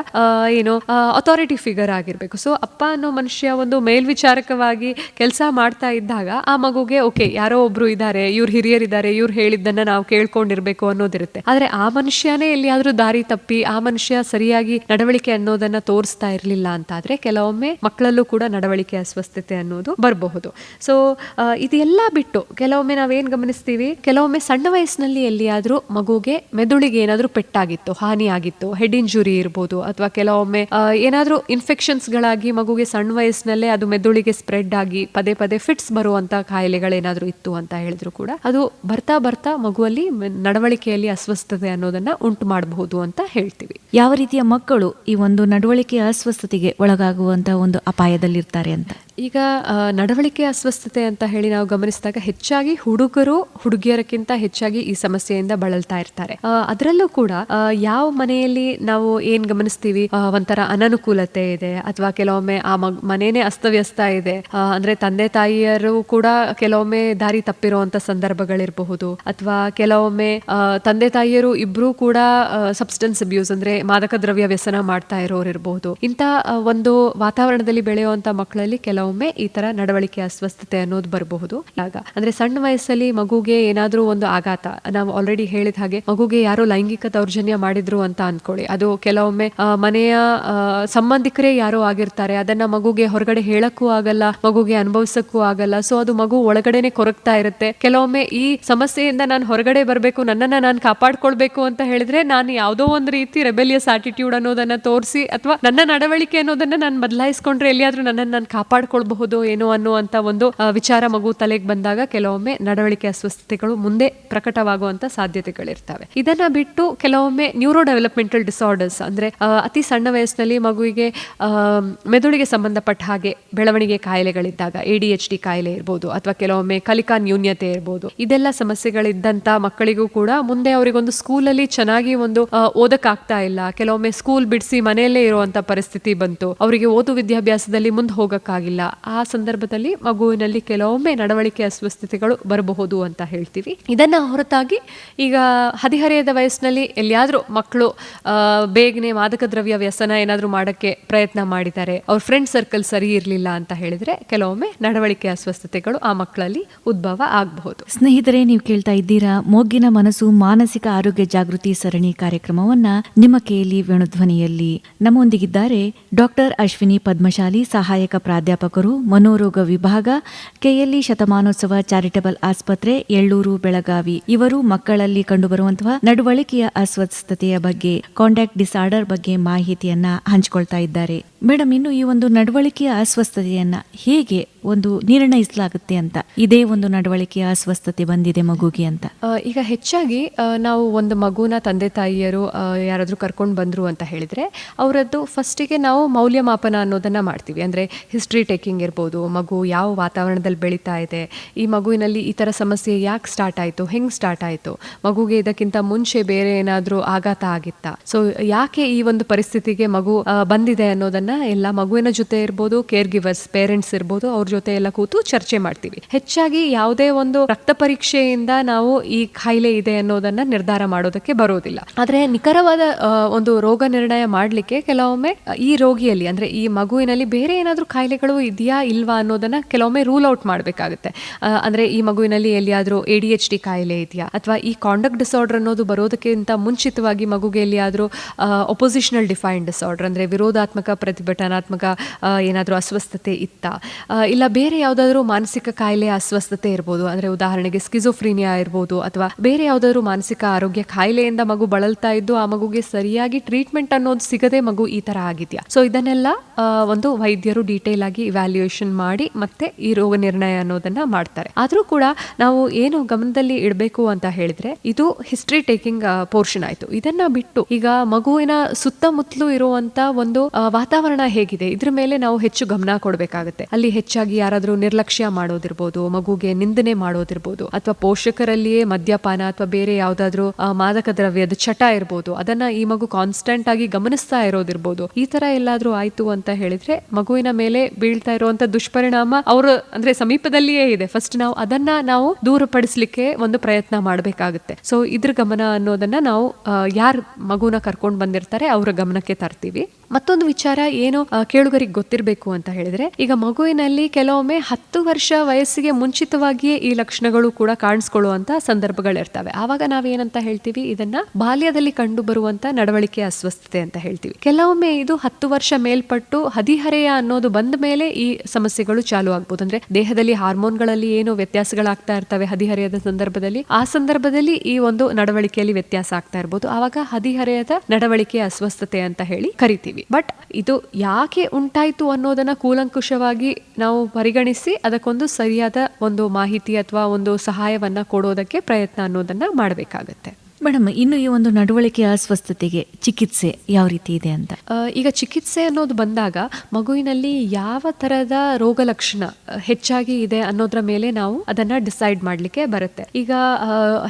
Speaker 2: ಏನು ಅಥಾರಿಟಿ ಫಿಗರ್ ಆಗಿರ್ಬೇಕು. ಸೊ ಅಪ್ಪ ಅನ್ನೋ ಮನುಷ್ಯ ಒಂದು ಮೇಲ್ವಿಚಾರಕವಾಗಿ ಕೆಲಸ ಮಾಡ್ತಾ ಇದ್ದಾಗ ಆ ಮಗುಗೆ ಓಕೆ ಯಾರೋ ಒಬ್ರು ಇದ್ದಾರೆ, ಇವ್ರು ಹಿರಿಯರಿದ್ದಾರೆ, ಇವ್ರು ಹೇಳಿದ್ದನ್ನ ನಾವು ಕೇಳ್ಕೊಂಡಿರ್ಬೇಕು ಅನ್ನೋದಿರುತ್ತೆ. ಆದ್ರೆ ಆ ಮನುಷ್ಯನೇ ಎಲ್ಲಿಯಾದ್ರೂ ದಾರಿ ತಪ್ಪಿ, ಆ ಮನುಷ್ಯ ಸರಿಯಾಗಿ ನಡವಳಿಕೆ ಅನ್ನೋದನ್ನ ತೋರಿಸ್ತಾ ಇರ್ಲಿಲ್ಲ ಅಂತಾದ್ರೆ ಕೆಲವೊಮ್ಮೆ ಮಕ್ಕಳಲ್ಲೂ ಕೂಡ ನಡವಳಿಕೆ, ಅಸ್ವಸ್ಥತೆ ಅನ್ನೋದು ಬರಬಹುದು. ಸೊ ಇದೆಲ್ಲ ಬಿಟ್ಟು ಕೆಲವೊಮ್ಮೆ ನಾವೇನು ಗಮನಿಸ್ತೀವಿ? ಕೆಲವೊಮ್ಮೆ ಸಣ್ಣ ವಯಸ್ಸಿನಲ್ಲಿ ಎಲ್ಲಿಯಾದರೂ ಮಗುಗೆ ಮೆದುಳಿಗೆ ಏನಾದರೂ ಪೆಟ್ಟಾಗಿತ್ತು, ಹಾನಿಯಾಗಿತ್ತು ಹೆಡ್ ಇಂಜುರಿ ಇರ್ಬೋದು, ಅಥವಾ ಕೆಲವೊಮ್ಮೆ ಏನಾದರೂ ಇನ್ಫೆಕ್ಷನ್ಸ್ಗಳಾಗಿ ಇನ್ಫೆಕ್ಷನ್ಸ್ ಗಳಾಗಿ ಮಗುಗೆ ಸಣ್ಣ ವಯಸ್ಸಿನಲ್ಲೇ ಅದು ಮೆದುಳಿಗೆ ಸ್ಪ್ರೆಡ್ ಆಗಿ ಪದೇ ಪದೇ ಫಿಟ್ಸ್ ಬರುವಂತ ಕಾಯಿಲೆಗಳೇನಾದರೂ ಇತ್ತು ಅಂತ ಹೇಳಿದ್ರು ಕೂಡ, ಅದು ಬರ್ತಾ ಬರ್ತಾ ಮಗುವಲ್ಲಿ ನಡವಳಿಕೆಯಲ್ಲಿ ಅಸ್ವಸ್ಥತೆ ಅನ್ನೋದನ್ನ ಉಂಟು ಮಾಡಬಹುದು ಅಂತ ಹೇಳ್ತೀವಿ.
Speaker 1: ಯಾವ ರೀತಿಯ ಮಕ್ಕಳು ಈ ಒಂದು ನಡವಳಿಕೆಯ ಅಸ್ವಸ್ಥತೆಗೆ ಒಳಗಾಗುವಂತಹ ಒಂದು ಅಪಾಯದಲ್ಲಿರ್ತಾರೆ ಅಂತ
Speaker 2: ಈಗ ನಡವಳಿಕೆ ಅಸ್ವಸ್ಥತೆ ಅಂತ ಹೇಳಿ ನಾವು ಗಮನಿಸಿದಾಗ ಹೆಚ್ಚಾಗಿ ಹುಡುಗರು ಹುಡುಗಿಯರಕ್ಕಿಂತ ಹೆಚ್ಚಾಗಿ ಈ ಸಮಸ್ಯೆಯಿಂದ ಬಳಲ್ತಾ ಇರ್ತಾರೆ. ಅದರಲ್ಲೂ ಕೂಡ ಯಾವ ಮನೆಯಲ್ಲಿ ನಾವು ಏನ್ ಗಮನಿಸ್ತೀವಿ? ಒಂಥರ ಅನನುಕೂಲತೆ ಇದೆ ಅಥವಾ ಕೆಲವೊಮ್ಮೆ ಆ ಮನೇನೆ ಅಸ್ತವ್ಯಸ್ತ ಇದೆ. ಅಂದ್ರೆ ತಂದೆ ತಾಯಿಯರು ಕೂಡ ಕೆಲವೊಮ್ಮೆ ದಾರಿ ತಪ್ಪಿರುವಂತ ಸಂದರ್ಭಗಳಿರಬಹುದು. ಅಥವಾ ಕೆಲವೊಮ್ಮೆ ತಂದೆ ತಾಯಿಯರು ಇಬ್ರು ಕೂಡ ಸಬ್ಸ್ಟೆನ್ಸ್ ಅಬ್ಯೂಸ್ ಅಂದ್ರೆ ಮಾದಕ ದ್ರವ್ಯ ವ್ಯಸನ ಮಾಡ್ತಾ ಇರೋರು ಇರಬಹುದು ಇಂಥ ಒಂದು ವಾತಾವರಣದಲ್ಲಿ ಬೆಳೆಯುವಂತ ಮಕ್ಕಳಲ್ಲಿ ಕೆಲವೊಮ್ಮೆ ಈ ತರ ನಡವಳಿಕೆ, ಅಸ್ವಸ್ಥತೆ ಅನ್ನೋದು ಬರಬಹುದು. ಆಗ, ಅಂದ್ರೆ ಸಣ್ಣ ವಯಸ್ಸಲ್ಲಿ ಮಗುಗೆ ಏನಾದರೂ ಒಂದು ಆಘಾತ, ನಾವು ಆಲ್ರೆಡಿ ಹೇಳಿದ ಹಾಗೆ ಮಗುಗೆ ಯಾರು ಲೈಂಗಿಕ ದೌರ್ಜನ್ಯ ಮಾಡಿದ್ರು ಅಂತ ಅನ್ಕೊಳ್ಳಿ. ಅದು ಕೆಲವೊಮ್ಮೆ ಮನೆಯ ಸಂಬಂಧಿಕರೇ ಯಾರೋ ಆಗಿರ್ತಾರೆ, ಅದನ್ನ ಮಗುಗೆ ಹೊರಗಡೆ ಹೇಳಕ್ಕೂ ಆಗಲ್ಲ, ಮಗುಗೆ ಅನುಭವಿಸಕ್ಕೂ ಆಗಲ್ಲ. ಸೊ ಅದು ಮಗು ಒಳಗಡೆನೆ ಕೊರಗ್ತಾ ಇರುತ್ತೆ. ಕೆಲವೊಮ್ಮೆ ಈ ಸಮಸ್ಯೆಯಿಂದ ನಾನು ಹೊರಗಡೆ ಬರಬೇಕು, ನನ್ನನ್ನ ನಾನು ಕಾಪಾಡ್ಕೊಳ್ಬೇಕು ಅಂತ ಹೇಳಿದ್ರೆ ನಾನು ಯಾವುದೋ ಒಂದು ರೀತಿ ರೆಬೆಲಿಯಸ್ ಆಟಿಟ್ಯೂಡ್ ಅನ್ನೋದನ್ನ ತೋರಿಸಿ, ಅಥವಾ ನನ್ನ ನಡವಳಿಕೆ ಅನ್ನೋದನ್ನ ನಾನು ಬದಲಾಯಿಸ್ಕೊಂಡ್ರೆ ಎಲ್ಲಿಯಾದ್ರೂ ನನ್ನನ್ನು ನಾನು ಕಾಪಾಡ್ಕೊಳ್ಬಹುದು ಏನೋ ಅನ್ನುವಂತ ಒಂದು ವಿಚಾರ ಮಗು ತಲೆಗೆ ಬಂದಾಗ ಕೆಲವೊಮ್ಮೆ ನಡವಳಿಕೆ ಅಸ್ವಸ್ಥತೆಗಳು ಮುಂದೆ ಪ್ರಕಟವಾಗುವಂತ ಸಾಧ್ಯತೆಗಳಿರ್ತವೆ. ಇದನ್ನ ಬಿಟ್ಟು ಕೆಲವೊಮ್ಮೆ ನ್ಯೂರೋ ಡೆವಲಪ್ಮೆಂಟಲ್ ಡಿಸಾರ್ಡರ್ಸ್ ಅಂದ್ರೆ ಅತಿ ಸಣ್ಣ ವಯಸ್ಸಿನಲ್ಲಿ ಮಗುವಿಗೆ ಮೆದುಳಿಗೆ ಸಂಬಂಧಪಟ್ಟ ಹಾಗೆ ಬೆಳವಣಿಗೆ ಕಾಯಿಲೆಗಳಿದ್ದಾಗ ಎ ಡಿ ಎಚ್ ಡಿ ಕಾಯಿಲೆ ಇರ್ಬೋದು ಅಥವಾ ಕೆಲವೊಮ್ಮೆ ಕಲಿಕಾ ನ್ಯೂನ್ಯತೆ ಇರ್ಬೋದು, ಇದೆಲ್ಲ ಸಮಸ್ಯೆಗಳಿದ್ದಂತ ಮಕ್ಕಳಿಗೂ ಕೂಡ ಮುಂದೆ ಅವರಿಗೊಂದು ಸ್ಕೂಲಲ್ಲಿ ಚೆನ್ನಾಗಿ ಒಂದು ಓದಕ್ಕಾಗ್ತಾ ಇಲ್ಲ. ಕೆಲವೊಮ್ಮೆ ಸ್ಕೂಲ್ ಬಿಡಿಸಿ ಮನೆಯಲ್ಲೇ ಇರುವಂತ ಪರಿಸ್ಥಿತಿ ಬಂತು. ಅವರಿಗೆ ಓದು ವಿದ್ಯಾಭ್ಯಾಸದಲ್ಲಿ ಮುಂದೆ ಹೋಗಕ್ಕಾಗಿಲ್ಲ. ಆ ಸಂದರ್ಭದಲ್ಲಿ ಮಗುವಿನಲ್ಲಿ ಕೆಲವೊಮ್ಮೆ ನಡವಳಿಕೆ ಅಸ್ವಸ್ಥತೆಗಳು ಬರಬಹುದು ಅಂತ ಹೇಳ್ತೀವಿ. ಇದನ್ನ ಹೊರತಾಗಿ ಈಗ ಹದಿಹರೆಯದ ವಯಸ್ಸಿನಲ್ಲಿ ಎಲ್ಲಿಯಾದರೂ ಮಕ್ಕಳು ಬೇಗನೆ ಮಾದಕ ದ್ರವ್ಯ ವ್ಯಸನ ಏನಾದ್ರೂ ಮಾಡೋಕ್ಕೆ ಪ್ರಯತ್ನ ಮಾಡಿದ್ದಾರೆ ಅವ್ರ ಫ್ರೆಂಡ್ ಸರ್ಕಲ್ ಸರಿ ಇರಲಿಲ್ಲ ಅಂತ ಹೇಳಿದ್ರೆ ಕೆಲವೊಮ್ಮೆ ನಡವಳಿಕೆ ಅಸ್ವಸ್ಥತೆಗಳು ಆ ಮಕ್ಕಳಲ್ಲಿ ಉದ್ಭವ ಆಗಬಹುದು.
Speaker 1: ಸ್ನೇಹಿತರೆ, ನೀವು ಕೇಳ್ತಾ ಇದ್ದೀರಾ, ಮೊಗ್ಗಿನ ಮನಸ್ಸು ಮಾನಸಿಕ ಆರೋಗ್ಯ ಜಾಗೃತಿ ಸರಣಿ ಕಾರ್ಯಕ್ರಮವನ್ನ ನಿಮ್ಮ ಕೇಳಿ ವೇಣುಧ್ವನಿಯಲ್ಲಿ ನಮ್ಮೊಂದಿಗಿದ್ದಾರೆ ಡಾಕ್ಟರ್ ಅಶ್ವಿನಿ ಪದ್ಮಶಾಲಿ, ಸಹಾಯಕ ಪ್ರಾಧ್ಯಾಪಕರು ಮನೋರೋಗ ವಿಭಾಗ, ಕೆಎಲ್ಇ ಶತಮಾನೋತ್ಸವ ಚಾರಿಟಬಲ್ ಆಸ್ಪತ್ರೆ, ಎಳ್ಳೂರು ಬೆಳಗಾವಿ. ಇವರು ಮಕ್ಕಳಲ್ಲಿ ಕಂಡುಬರುವಂತಹ ನಡವಳಿಕೆಯ ಅಸ್ವಸ್ಥತೆಯ ಬಗ್ಗೆ ಕಾಂಟ್ಯಾಕ್ಟ್ ಡಿಸಾರ್ಡರ್ ಬಗ್ಗೆ ಮಾಹಿತಿಯನ್ನ ಹಂಚಿಕೊಳ್ತಾ ಇದ್ದಾರೆ. ಮೇಡಮ್ ಇನ್ನು ಈ ಒಂದು ನಡವಳಿಕೆಯ ಅಸ್ವಸ್ಥತೆಯನ್ನ ಹೇಗೆ ಒಂದು ನಿರ್ಣಯಿಸಲಾಗುತ್ತೆ ಅಂತ. ಇದೇ ಒಂದು ನಡವಳಿಕೆಯ ಅಸ್ವಸ್ಥತೆ ಬಂದಿದೆ ಮಗುಗೆ ಅಂತ.
Speaker 2: ಈಗ ಹೆಚ್ಚಾಗಿ ನಾವು ಒಂದು ಮಗುನ ತಂದೆ ತಾಯಿಯರು ಯಾರಾದರೂ ಕರ್ಕೊಂಡು ಬಂದರು ಅಂತ ಹೇಳಿದರೆ, ಅವರದ್ದು ಫಸ್ಟಿಗೆ ನಾವು ಮೌಲ್ಯಮಾಪನ ಅನ್ನೋದನ್ನು ಮಾಡ್ತೀವಿ. ಅಂದರೆ ಹಿಸ್ಟ್ರಿ ಟೇಕಿಂಗ್ ಇರ್ಬೋದು, ಮಗು ಯಾವ ವಾತಾವರಣದಲ್ಲಿ ಬೆಳೀತಾ ಇದೆ, ಈ ಮಗುವಿನಲ್ಲಿ ಈ ಥರ ಸಮಸ್ಯೆ ಯಾಕೆ ಸ್ಟಾರ್ಟ್ ಆಯಿತು, ಹೆಂಗೆ ಸ್ಟಾರ್ಟ್ ಆಯಿತು, ಮಗುಗೆ ಇದಕ್ಕಿಂತ ಮುಂಚೆ ಬೇರೆ ಏನಾದರೂ ಆಘಾತ ಆಗಿತ್ತಾ? ಸೊ ಯಾಕೆ ಈ ಒಂದು ಪರಿಸ್ಥಿತಿಗೆ ಮಗು ಬಂದಿದೆ ಅನ್ನೋದನ್ನು ಎಲ್ಲ ಮಗುವಿನ ಜೊತೆ ಇರ್ಬೋದು ಕೇರ್ ಗಿವರ್ಸ್ ಪೇರೆಂಟ್ಸ್ ಇರ್ಬೋದು, ಅವ್ರ ಜೊತೆ ಎಲ್ಲ ಕೂತು ಚರ್ಚೆ ಮಾಡ್ತೀವಿ. ಹೆಚ್ಚಾಗಿ ಯಾವುದೇ ಒಂದು ರಕ್ತ ಪರೀಕ್ಷೆಯಿಂದ ನಾವು ಈ ಕಾಯಿಲೆ ಇದೆ ಅನ್ನೋದನ್ನ ನಿರ್ಧಾರ ಮಾಡೋದಕ್ಕೆ ಬರೋದಿಲ್ಲ. ಆದ್ರೆ ನಿಖರವಾದ ಒಂದು ರೋಗ ನಿರ್ಣಯ ಮಾಡಲಿಕ್ಕೆ ಕೆಲವೊಮ್ಮೆ ಈ ರೋಗಿಯಲ್ಲಿ ಅಂದ್ರೆ ಈ ಮಗುವಿನಲ್ಲಿ ಬೇರೆ ಏನಾದರೂ ಕಾಯಿಲೆಗಳು ಇದೆಯಾ ಇಲ್ವಾ ಅನ್ನೋದನ್ನ ಕೆಲವೊಮ್ಮೆ ರೂಲ್ ಔಟ್ ಮಾಡಬೇಕಾಗುತ್ತೆ. ಅಂದ್ರೆ ಈ ಮಗುವಿನಲ್ಲಿ ಎಲ್ಲಿಯಾದ್ರೂ ಎ ಡಿ ಎಚ್ ಡಿ ಕಾಯಿಲೆ ಇದೆಯಾ ಅಥವಾ ಈ ಕಾಂಡಕ್ಟ್ ಡಿಸಾರ್ಡರ್ ಅನ್ನೋದು ಬರೋದಕ್ಕಿಂತ ಮುಂಚಿತವಾಗಿ ಮಗುಗೆ ಎಲ್ಲಿಯಾದ್ರೂ ಒಪೋಸಿಷನಲ್ ಡಿಫೈನ್ ಡಿಸಾರ್ಡರ್ ಅಂದ್ರೆ ವಿರೋಧಾತ್ಮಕ ಪ್ರತಿಭಟನಾತ್ಮಕ ಏನಾದರೂ ಅಸ್ವಸ್ಥತೆ ಇತ್ತಾ ಆ, ಬೇರೆ ಯಾವುದಾದ್ರೂ ಮಾನಸಿಕ ಕಾಯಿಲೆ, ಅಸ್ವಸ್ಥತೆ ಇರ್ಬೋದು, ಅಂದ್ರೆ ಉದಾಹರಣೆಗೆ ಸ್ಕಿಜೋಫ್ರೀನಿಯಾ ಇರ್ಬೋದು, ಅಥವಾ ಬೇರೆ ಯಾವುದಾದ್ರೂ ಮಾನಸಿಕ ಆರೋಗ್ಯ ಕಾಯಿಲೆಯಿಂದ ಮಗು ಬಳಲ್ತಾ ಇದ್ದು ಆ ಮಗುಗೆ ಸರಿಯಾಗಿ ಟ್ರೀಟ್ಮೆಂಟ್ ಅನ್ನೋದು ಸಿಗದೆ ಮಗು ಈ ತರ ಆಗಿದ್ಯಾ? ಸೊ ಇದನ್ನೆಲ್ಲ ಒಂದು ವೈದ್ಯರು ಡೀಟೇಲ್ ಆಗಿ ಇವ್ಯಾಲ್ಯೂಯೇಷನ್ ಮಾಡಿ ಮತ್ತೆ ಈ ರೋಗ ನಿರ್ಣಯ ಅನ್ನೋದನ್ನ ಮಾಡ್ತಾರೆ. ಆದ್ರೂ ಕೂಡ ನಾವು ಏನು ಗಮನದಲ್ಲಿ ಇಡಬೇಕು ಅಂತ ಹೇಳಿದ್ರೆ, ಇದು ಹಿಸ್ಟ್ರಿ ಟೇಕಿಂಗ್ ಪೋರ್ಷನ್ ಆಯ್ತು. ಇದನ್ನ ಬಿಟ್ಟು ಈಗ ಮಗುವಿನ ಸುತ್ತಮುತ್ತಲು ಇರುವಂತ ಒಂದು ವಾತಾವರಣ ಹೇಗಿದೆ, ಇದ್ರ ಮೇಲೆ ನಾವು ಹೆಚ್ಚು ಗಮನ ಕೊಡಬೇಕಾಗುತ್ತೆ. ಅಲ್ಲಿ ಹೆಚ್ಚಾಗಿ ಯಾರಾದ್ರೂ ನಿರ್ಲಕ್ಷ್ಯ ಮಾಡೋದಿರ್ಬೋದು, ಮಗುಗೆ ನಿಂದನೆ ಮಾಡೋದಿರ್ಬೋದು, ಅಥವಾ ಪೋಷಕರಲ್ಲಿಯೇ ಮದ್ಯಪಾನ ಅಥವಾ ಬೇರೆ ಯಾವ್ದಾದ್ರು ಮಾದಕ ದ್ರವ್ಯದ ಚಟ ಇರ್ಬೋದು, ಅದನ್ನ ಈ ಮಗು ಕಾನ್ಸ್ಟೆಂಟ್ ಆಗಿ ಗಮನಿಸ್ತಾ ಇರೋದಿರ್ಬೋದು. ಈ ತರ ಎಲ್ಲಾದ್ರೂ ಆಯ್ತು ಅಂತ ಹೇಳಿದ್ರೆ ಮಗುವಿನ ಮೇಲೆ ಬೀಳ್ತಾ ಇರುವಂತ ದುಷ್ಪರಿಣಾಮ ಅವರು, ಅಂದ್ರೆ ಸಮೀಪದಲ್ಲಿಯೇ ಇದೆ. ಫಸ್ಟ್ ನಾವು ಅದನ್ನ ನಾವು ದೂರಪಡಿಸ್ಲಿಕ್ಕೆ ಒಂದು ಪ್ರಯತ್ನ ಮಾಡಬೇಕಾಗುತ್ತೆ. ಸೊ ಇದ್ರ ಗಮನ ಅನ್ನೋದನ್ನ ನಾವು ಯಾರು ಮಗುನ ಕರ್ಕೊಂಡು ಬಂದಿರ್ತಾರೆ, ಅವರ ಗಮನಕ್ಕೆ ತರ್ತೀವಿ. ಮತ್ತೊಂದು ವಿಚಾರ ಏನು ಕೇಳುಗರಿಗೆ ಗೊತ್ತಿರಬೇಕು ಅಂತ ಹೇಳಿದ್ರೆ, ಈಗ ಮಗುವಿನಲ್ಲಿ ಕೆಲವೊಮ್ಮೆ ಹತ್ತು ವರ್ಷ ವಯಸ್ಸಿಗೆ ಮುಂಚಿತವಾಗಿಯೇ ಈ ಲಕ್ಷಣಗಳು ಕೂಡ ಕಾಣಿಸ್ಕೊಳ್ಳುವಂತ ಸಂದರ್ಭಗಳಿರ್ತವೆ. ಆವಾಗ ನಾವೇನಂತ ಹೇಳ್ತೀವಿ? ಇದನ್ನ ಬಾಲ್ಯದಲ್ಲಿ ಕಂಡು ಬರುವಂತ ನಡವಳಿಕೆ ಅಸ್ವಸ್ಥತೆ ಅಂತ ಹೇಳ್ತೀವಿ. ಕೆಲವೊಮ್ಮೆ ಇದು ಹತ್ತು ವರ್ಷ ಮೇಲ್ಪಟ್ಟು ಹದಿಹರೆಯ ಅನ್ನೋದು ಬಂದ ಮೇಲೆ ಈ ಸಮಸ್ಯೆಗಳು ಚಾಲು ಆಗ್ಬೋದು. ಅಂದ್ರೆ ದೇಹದಲ್ಲಿ ಹಾರ್ಮೋನ್ಗಳಲ್ಲಿ ಏನು ವ್ಯತ್ಯಾಸಗಳಾಗ್ತಾ ಇರ್ತವೆ ಹದಿಹರೆಯದ ಸಂದರ್ಭದಲ್ಲಿ. ಆ ಸಂದರ್ಭದಲ್ಲಿ ಈ ಒಂದು ನಡವಳಿಕೆಯಲ್ಲಿ ವ್ಯತ್ಯಾಸ ಆಗ್ತಾ ಇರ್ಬೋದು. ಆವಾಗ ಹದಿಹರೆಯದ ನಡವಳಿಕೆ ಅಸ್ವಸ್ಥತೆ ಅಂತ ಹೇಳಿ ಕರಿತೀವಿ. ಬಟ್ ಇದು ಯಾಕೆ ಉಂಟಾಯಿತು ಅನ್ನೋದನ್ನ ಕೂಲಂಕುಷವಾಗಿ ನಾವು ಪರಿಗಣಿಸಿ ಅದಕ್ಕೊಂದು ಸರಿಯಾದ ಒಂದು ಮಾಹಿತಿ ಅಥವಾ ಒಂದು ಸಹಾಯವನ್ನ ಕೊಡೋದಕ್ಕೆ ಪ್ರಯತ್ನ ಅನ್ನೋದನ್ನ ಮಾಡಬೇಕಾಗತ್ತೆ.
Speaker 1: ಮೇಡಮ್, ಇನ್ನು ಈ ಒಂದು ನಡವಳಿಕೆ ಅಸ್ವಸ್ಥತೆಗೆ ಚಿಕಿತ್ಸೆ ಯಾವ ರೀತಿ ಇದೆ ಅಂತ?
Speaker 2: ಈಗ ಚಿಕಿತ್ಸೆ ಅನ್ನೋದು ಬಂದಾಗ ಮಗುವಿನಲ್ಲಿ ಯಾವ ತರದ ರೋಗ ಲಕ್ಷಣ ಹೆಚ್ಚಾಗಿ ಇದೆ ಅನ್ನೋದ್ರ ಮೇಲೆ ನಾವು ಅದನ್ನ ಡಿಸೈಡ್ ಮಾಡ್ಲಿಕ್ಕೆ ಬರುತ್ತೆ. ಈಗ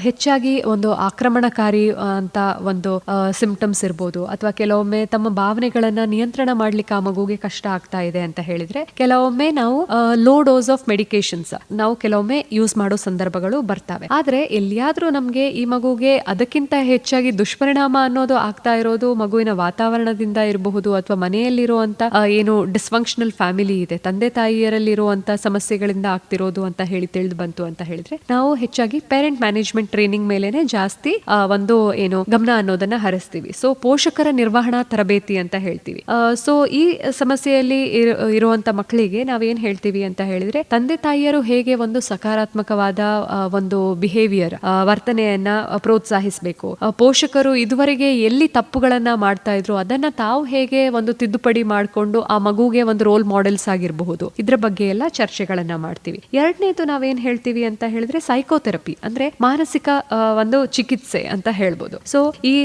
Speaker 2: ಹೆಚ್ಚಾಗಿ ಒಂದು ಆಕ್ರಮಣಕಾರಿ ಅಂತ ಒಂದು ಸಿಂಪ್ಟಮ್ಸ್ ಇರ್ಬೋದು, ಅಥವಾ ಕೆಲವೊಮ್ಮೆ ತಮ್ಮ ಭಾವನೆಗಳನ್ನ ನಿಯಂತ್ರಣ ಮಾಡ್ಲಿಕ್ಕೆ ಆ ಮಗುಗೆ ಕಷ್ಟ ಆಗ್ತಾ ಇದೆ ಅಂತ ಹೇಳಿದ್ರೆ, ಕೆಲವೊಮ್ಮೆ ನಾವು ಲೋ ಡೋಸ್ ಆಫ್ ಮೆಡಿಕೇಶನ್ಸ್ ನಾವು ಕೆಲವೊಮ್ಮೆ ಯೂಸ್ ಮಾಡೋ ಸಂದರ್ಭಗಳು ಬರ್ತವೆ. ಆದ್ರೆ ಎಲ್ಲಿಯಾದ್ರೂ ನಮ್ಗೆ ಈ ಮಗುಗೆ ಅದಕ್ಕಿಂತ ಹೆಚ್ಚಾಗಿ ದುಷ್ಪರಿಣಾಮ ಅನ್ನೋದು ಆಗ್ತಾ ಇರೋದು ಮಗುವಿನ ವಾತಾವರಣದಿಂದ ಇರಬಹುದು ಅಥವಾ ಮನೆಯಲ್ಲಿರುವಂತ ಆ, ಏನು ಡಿಸ್ಫಂಕ್ಷನಲ್ ಫ್ಯಾಮಿಲಿ ಇದೆ ತಂದೆ ತಾಯಿಯರಲ್ಲಿರುವಂತ ಸಮಸ್ಯೆಗಳಿಂದ ಆಗ್ತಿರೋದು ಅಂತ ಹೇಳಿ ತಿಳಿದು ಬಂತು ಅಂತ ಹೇಳಿದ್ರೆ ನಾವು ಹೆಚ್ಚಾಗಿ ಪೇರೆಂಟ್ ಮ್ಯಾನೇಜ್ಮೆಂಟ್ ಟ್ರೈನಿಂಗ್ ಮೇಲೆನೆ ಜಾಸ್ತಿ ಒಂದು ಏನು ಗಮನ ಅನ್ನೋದನ್ನ ಹರಿಸ್ತೀವಿ. ಸೊ ಪೋಷಕರ ನಿರ್ವಹಣಾ ತರಬೇತಿ ಅಂತ ಹೇಳ್ತೀವಿ. ಸೊ ಈ ಸಮಸ್ಯೆಯಲ್ಲಿ ಇರು- ಇರುವಂತ ಮಕ್ಕಳಿಗೆ ನಾವೇನ್ ಹೇಳ್ತೀವಿ ಅಂತ ಹೇಳಿದ್ರೆ ತಂದೆ ತಾಯಿಯರು ಹೇಗೆ ಒಂದು ಸಕಾರಾತ್ಮಕವಾದ ಒಂದು ಬಿಹೇವಿಯರ್ ವರ್ತನೆಯನ್ನ ಆ, ಪ್ರೋತ್ಸಾಹಿಸಬೇಕು ಪೋಷಕರು ಇದುವರೆಗೆ ಎಲ್ಲಿ ತಪ್ಪುಗಳನ್ನ ಮಾಡ್ತಾ ಇದ್ರು, ಅದನ್ನ ತಾವು ಹೇಗೆ ಒಂದು ತಿದ್ದುಪಡಿ ಮಾಡಿಕೊಂಡು ಆ ಮಗುಗೆ ಒಂದು ರೋಲ್ ಮಾಡೆಲ್ಸ್ ಆಗಿರಬಹುದು. ಇದ್ರ ಬಗ್ಗೆ ಎಲ್ಲ ಚರ್ಚೆಗಳನ್ನ ಮಾಡ್ತೀವಿ. ಎರಡನೇದು ನಾವೇನ್ ಹೇಳ್ತೀವಿ ಅಂತ ಹೇಳಿದ್ರೆ ಸೈಕೋಥೆರಪಿ ಅಂದ್ರೆ ಮಾನಸಿಕ ಒಂದು ಚಿಕಿತ್ಸೆ ಅಂತ ಹೇಳ್ಬೋದು. ಸೊ ಈ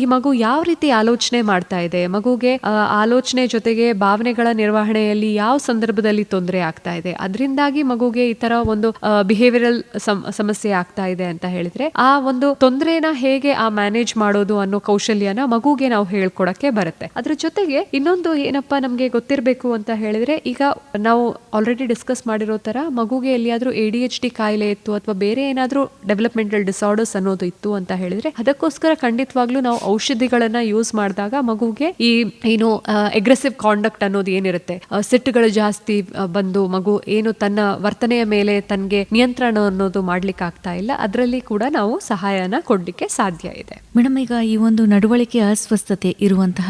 Speaker 2: ಈ ಮಗು ಯಾವ ರೀತಿ ಆಲೋಚನೆ ಮಾಡ್ತಾ ಇದೆ, ಮಗುಗೆ ಆಲೋಚನೆ ಜೊತೆಗೆ ಭಾವನೆಗಳ ನಿರ್ವಹಣೆಯಲ್ಲಿ ಯಾವ ಸಂದರ್ಭದಲ್ಲಿ ತೊಂದರೆ ಆಗ್ತಾ ಇದೆ, ಅದರಿಂದಾಗಿ ಮಗುಗೆ ಈ ತರ ಒಂದು ಬಿಹೇವಿಯರಲ್ ಸಮಸ್ಯೆ ಆಗ್ತಾ ಇದೆ ಅಂತ ಹೇಳಿದ್ರೆ ಆ ಒಂದು ತೊಂದರೆನ ಹೇಗೆ ಆ ಮ್ಯಾನೇಜ್ ಮಾಡೋದು ಅನ್ನೋ ಕೌಶಲ್ಯನ ಮಗುಗೆ ನಾವು ಹೇಳ್ಕೊಡಕ್ಕೆ ಬರುತ್ತೆ. ಅದ್ರ ಜೊತೆಗೆ ಇನ್ನೊಂದು ಏನಪ್ಪಾ ನಮ್ಗೆ ಗೊತ್ತಿರಬೇಕು ಅಂತ ಹೇಳಿದ್ರೆ, ಈಗ ನಾವು ಆಲ್ರೆಡಿ ಡಿಸ್ಕಸ್ ಮಾಡಿರೋ ತರ ಮಗುಗೆ ಎಲ್ಲಿಯಾದ್ರೂ ಎ ಡಿ ಎಚ್ ಡಿ ಕಾಯಿಲೆ ಇತ್ತು ಅಥವಾ ಬೇರೆ ಏನಾದ್ರೂ ಡೆವಲಪ್ಮೆಂಟಲ್ ಡಿಸಾರ್ಡರ್ಸ್ ಅನ್ನೋದು ಇತ್ತು ಅಂತ ಹೇಳಿದ್ರೆ, ಅದಕ್ಕೋಸ್ಕರ ಖಂಡಿತವಾಗ್ಲೂ ನಾವು ಔಷಧಿಗಳನ್ನ ಯೂಸ್ ಮಾಡಿದಾಗ ಮಗುಗೆ ಈ ಏನು ಎಗ್ರೆಸಿವ್ ಕಾಂಡಕ್ಟ್ ಅನ್ನೋದು ಏನಿರುತ್ತೆ. ಸಿಟ್ಟುಗಳು ಜಾಸ್ತಿ ಬಂದು ಮಗು ಏನು ತನ್ನ ವರ್ತನೆಯ ಮೇಲೆ ತನ್ಗೆ ನಿಯಂತ್ರಣ ಅನ್ನೋದು ಮಾಡ್ಲಿಕ್ಕೆ ಆಗ್ತಾ ಇಲ್ಲ. ಅದರಲ್ಲಿ ಕೂಡ ನಾವು ಸಹಾಯನ ಕೊಡ್ಲಿಕ್ಕೆ ಹೋಗೋಕೆ ಸಾಧ್ಯ ಇದೆ.
Speaker 1: ಮೇಡಮ್ ಈಗ ಈ ಒಂದು ನಡವಳಿಕೆ ಅಸ್ವಸ್ಥತೆ ಇರುವಂತಹ